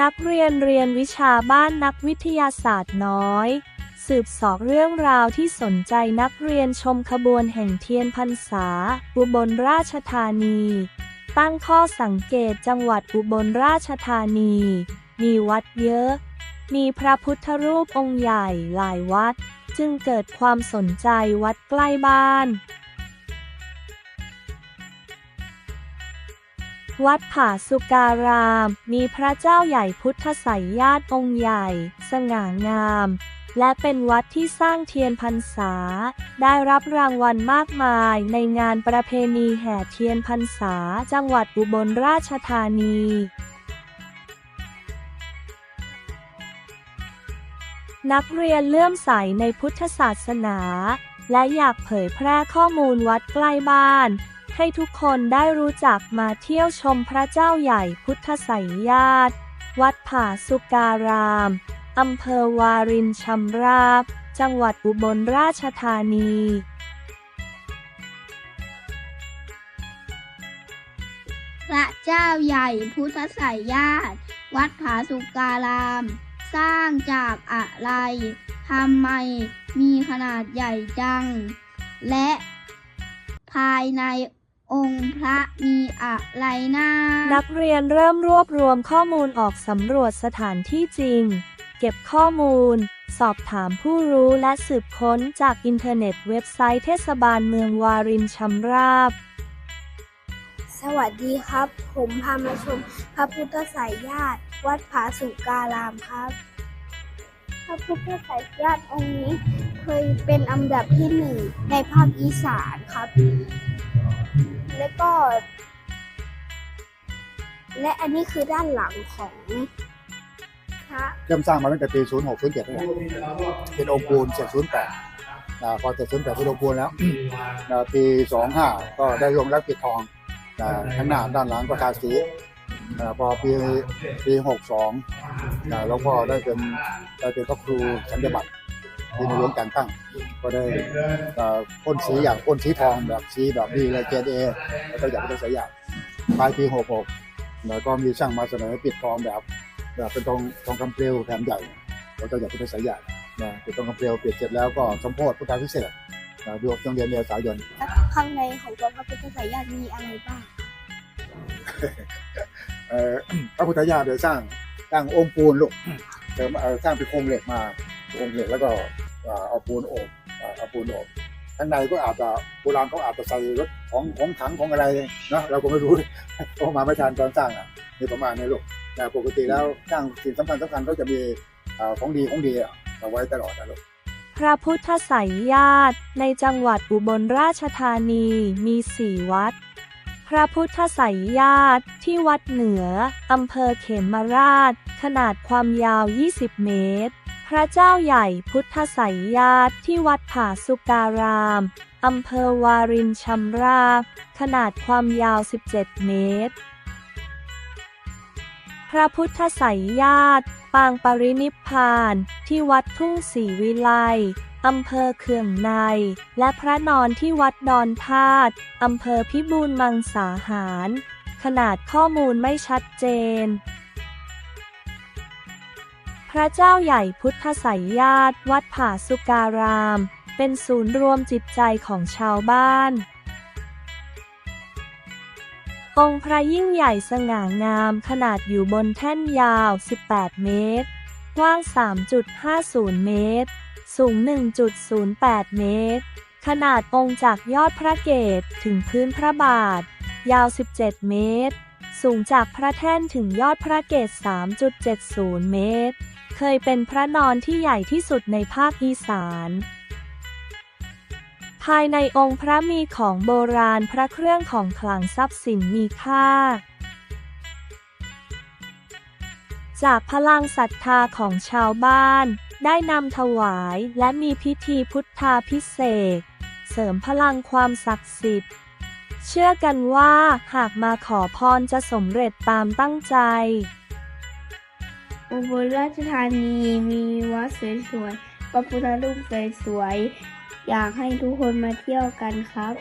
นักเรียนเรียนวิชาบ้านนักวิทยาศาสตร์น้อย สืบสอบเรื่องราวที่สนใจนักเรียนชมขบวนแห่งเทียนพรรษา อุบลราชธานี ตั้งข้อสังเกตจังหวัดอุบลราชธานี มีวัดเยอะ มีพระพุทธรูปองค์ใหญ่หลายวัด จึงเกิดความสนใจวัดใกล้บ้าน วัดผาสุการาม มีพระเจ้าใหญ่พุทธไสยญาติองค์ใหญ่ สง่างาม และเป็นวัดที่สร้างเทียนพรรษา ได้รับรางวัลมากมายในงานประเพณีแห่เทียนพรรษาจังหวัดอุบลราชธานีนักเรียนเลื่อมใสในพุทธศาสนา และอยากเผยแพร่ข้อมูลวัดใกล้บ้าน ให้ทุกคนได้รู้จักมาเที่ยวชมพระเจ้าใหญ่พุทธไสยญาติ วัดผาสุการามอำเภอวารินชำราบ จังหวัดอุบลราชธานีพระเจ้าใหญ่พุทธไสยญาติ วัดผาสุการาม สร้างจากอะไรทำไมมีขนาดใหญ่จัง และภายใน องค์พระมีอะไรนะนักเรียนเริ่มรวบรวมข้อมูลออกสำรวจสถานที่จริง เก็บข้อมูล สอบถามผู้รู้และสืบค้นจากอินเทอร์เน็ตเว็บไซต์เทศบาลเมืองวารินชำราบ สวัสดีครับ ผมพามาชมพระพุทธไสยญาติวัดผาสุการามครับพระพุทธไสยญาติองค์นี้เคยเป็นอันดับที่หนึ่งในภาคอีสานครับ และก็ และอันนี้คือด้านหลังของพระเริ่มสร้างมาตั้งแต่ปี 06 07นี่แหละเป็นองค์ปูนเสร็จ08นะพอเสร็จ08เป็นองค์ปูนแล้วนะปี 25 ก็ได้ลงรักปิดทองนะข้างหน้าด้านหลังก็ทาสีนะพอปีปี 62นะแล้วก็ได้เป็นได้เป็นพระครูสัญญบัตรที่ในหลวงแต่งตั้ง ก็ได้เอ่อพ่นสีอย่างพ่นสีทองแบบสีแบบดีเลยเจเอแล้วก็อย่างที่ใส่อย่างปลายปี66แล้วก็มีช่างมาเสนอปิดทองแบบ แบบเป็นทองทองคำเปลวแผ่นใหญ่เราจะอยากเป็นสายใหญ่นะเป็นทองคำเปลวเปลี่ยนเสร็จแล้วก็สมโพธิพุทธาพิเศษกนะดวงจงเรียนเมษายนข้างในของตัวพระพุทธไสยญาติมีอะไรบ้างเอ่อพระพุทธญาณโดยสร้างสร้างองค์ปูนลูกเสริมเอ่อสร้างเป็นโครงเหล็กมาองค์เหล็กแล้วก็เอ่อเอาปูนโอบ เอาปูนโอบข้างในก็อาจจะโบราณเขาอาจจะใส่รถของของถังของอะไรเนาะเราก็ไม่รู้เพราะมาไม่ทันตอนสร้างอะนี่ประมาณนี้ลูกแต่ปกติแล้วสร้างสิ่งสำคัญสำคัญก็จะมีอ่อของดีของดีอะเอาไว้ตลอดนะลูกพระพุทธไสยญาติ ในจังหวัดอุบลราชธานีมีสี่วัด พระพุทธไสยญาติที่วัดเหนือ อำเภอเขมราช ขนาดความยาว 20 เมตร พระเจ้าใหญ่พุทธไสยญาติที่วัดผาสุการาม อำเภอวารินชำราบ ขนาดความยาว 17 เมตร พระพุทธไสยญาติ ปางปรินิพพาน ที่วัดทุ่งศรีวิไลอำเภอเคืองใน และพระนอนที่วัดดอนธาตุอำเภอพิบูลมังสาหาร ขนาดข้อมูลไม่ชัดเจน ระเจ้าใหญ่พุทธไสยญาติวัดผาสุการาม เป็นศูนย์รวมจิตใจของชาวบ้าน องค์พระยิ่งใหญ่สง่างามขนาดอยู่บนแท่นยาว 18 เมตร กว้าง 3.50 เมตร สูง 1.08 เมตร ขนาดองค์จากยอดพระเกศถึงพื้นพระบาท ยาว 17 เมตรสูงจากพระแท่นถึงยอดพระเกศ 3.70 เมตร เคยเป็นพระนอนที่ใหญ่ที่สุดในภาคอีสาน ภายในองค์พระมีของโบราณพระเครื่องของขลังทรัพย์สินมีค่า จากพลังศรัทธาของชาวบ้าน ได้นำถวายและมีพิธีพุทธาพิเศษ เสริมพลังความศักดิ์สิทธิ์ เชื่อกันว่าหากมาขอพรจะสำเร็จตามตั้งใจ อุบลราชธานีมีวัดสวยๆพระพุทธรูปสวยๆ อยากให้ทุกคนมาเที่ยวกันครับ